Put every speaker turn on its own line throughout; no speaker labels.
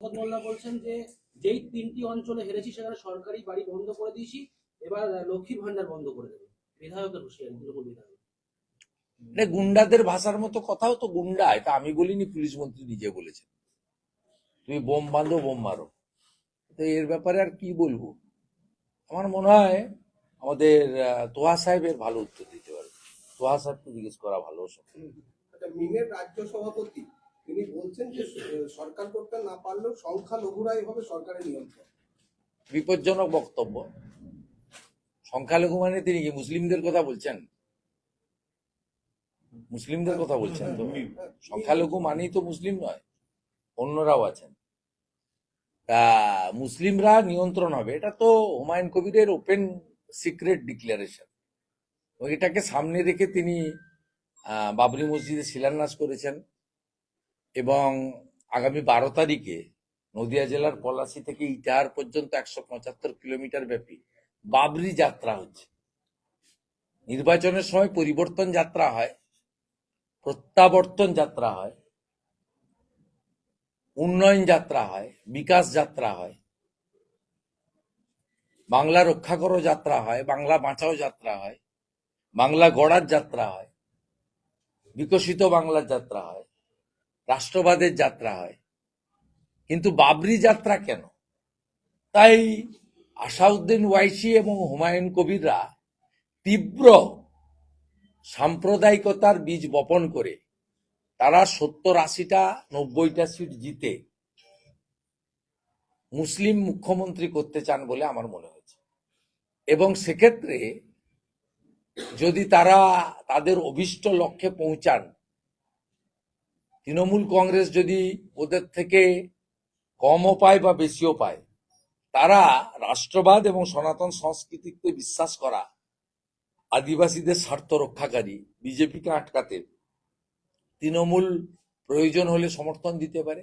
মোহাম্মদ মোল্লা বলছেন যে যেই তিনটি অঞ্চলে হেরেছি সেখানে সরকারি বাড়ি বন্ধ করে দিয়েছি এবার আহ, লক্ষ্মীর ভান্ডার বন্ধ করে দেবে। বিধায়কের হুঁশিয়ারি তৃণমূল বিধায়ক।
এটা গুন্ডাদের ভাষার মতো কথাও তো গুন্ডা এটা আমি বলিনি পুলিশ মন্ত্রী নিজে বলেছেন। তুমি বোম বাঁধো বোম মারো। তো এর ব্যাপারে আর কি বলব? আমার মনে হয় আমাদের আহ, তোহা সাহেবের ভালো উত্তর দিতে পারবে তোহা সাহেবকে জিজ্ঞেস করা ভালো। সব
আচ্ছা, মিমের রাজ্য সভাপতি তিনি বলছেন যে সরকার করতে না পারলেও সংখ্যালঘুরাই হবে সরকারের নিয়ন্ত্রণ।
বিপজ্জনক বক্তব্য। সংখ্যালঘু মানে তিনি কি মুসলিমদের কথা বলছেন? মুসলিমদের কথা বলছেন তো? সংখ্যালঘু মানেই তো মুসলিম নয় অন্যরাও আছেন। তা মুসলিমরা নিয়ন্ত্রণ হবে এটা তো হুমায়ুন কবিরের ওপেন সিক্রেট ডিক্লারেশন। এটাকে সামনে রেখে তিনি বাবরি মসজিদে শিলান্যাস করেছেন। এবং আগামী বারো তারিখে নদিয়া জেলার পলাশি থেকে ইটাহার পর্যন্ত একশো পঁচাত্তর কিলোমিটার ব্যাপী বাবরি যাত্রা হচ্ছে। নির্বাচনের সময় পরিবর্তন যাত্রা হয়, প্রত্যাবর্তন যাত্রা হয়, উন্নয়ন যাত্রা হয়, বিকাশ যাত্রা হয়, বাংলা রক্ষা করো যাত্রা হয়, বাংলা বাঁচাও যাত্রা হয়, বাংলা গড়ার যাত্রা হয়, বিকশিত বাংলার যাত্রা হয়। রাষ্ট্রবাদের যাত্রা হয়। কিন্তু বাবরি যাত্রা কেন? তাই আসাউদ্দিন ওয়াইসি এবং হুমায়ুন কবিররা তীব্র সাম্প্রদায়িকতার বীজ বপন করে তারা সত্তর আশিটা, নব্বইটা সিট জিতে মুসলিম মুখ্যমন্ত্রী করতে চান বলে আমার মনে হয়েছে। এবং সেক্ষেত্রে যদি তারা তাদের অভিষ্ট লক্ষ্যে পৌঁছান তৃণমূল কংগ্রেস যদি ওদের থেকে কমও পায় বা বেশিও পায়, তারা রাষ্ট্রবাদ এবং সনাতন সংস্কৃতিতে বিশ্বাস করা আদিবাসীদের স্বার্থ রক্ষাকারী বিজেপিকে আটকাতে তৃণমূল প্রয়োজন হলে সমর্থন দিতে পারে।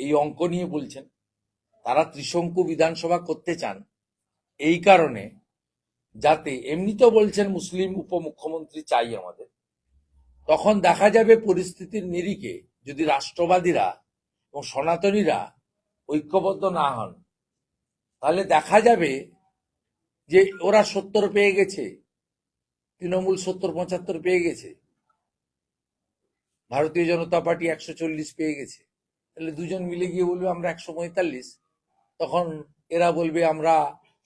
এই অঙ্ক নিয়ে বলছেন। তারা ত্রিশঙ্কু বিধানসভা করতে চান এই কারণে, যাতে এমনিতেও বলছেন মুসলিম উপমুখ্যমন্ত্রী চাই আমাদের। তখন দেখা যাবে পরিস্থিতির নিরিখে যদি রাষ্ট্রবাদীরা এবং সনাতনীরা ঐক্যবদ্ধ না হন, তাহলে দেখা যাবে যে ওরা সত্তর পেয়ে গেছে, তৃণমূল সত্তর পঁচাত্তর পেয়ে গেছে, ভারতীয় জনতা পার্টি একশো চল্লিশ পেয়ে গেছে। তাহলে দুজন মিলে গিয়ে বলবে আমরা একশো পঁয়তাল্লিশ, তখন এরা বলবে আমরা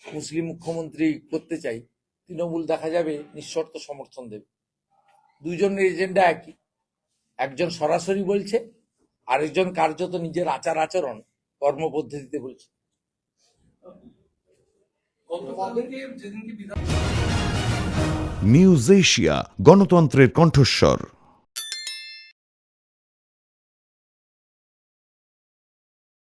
মুসলিম মুখ্যমন্ত্রী করতে চাই, তৃণমূল দেখা যাবে নিঃশর্ত সমর্থন দেবে। দুজনের এজেন্ডা একই। একজন সরাসরি বলছে, আরেকজন কার্যত নিজের আচার আচরণ কর্মপদ্ধতিতে বলছে।
নিউজ এশিয়া, গণতন্ত্রের কণ্ঠস্বর।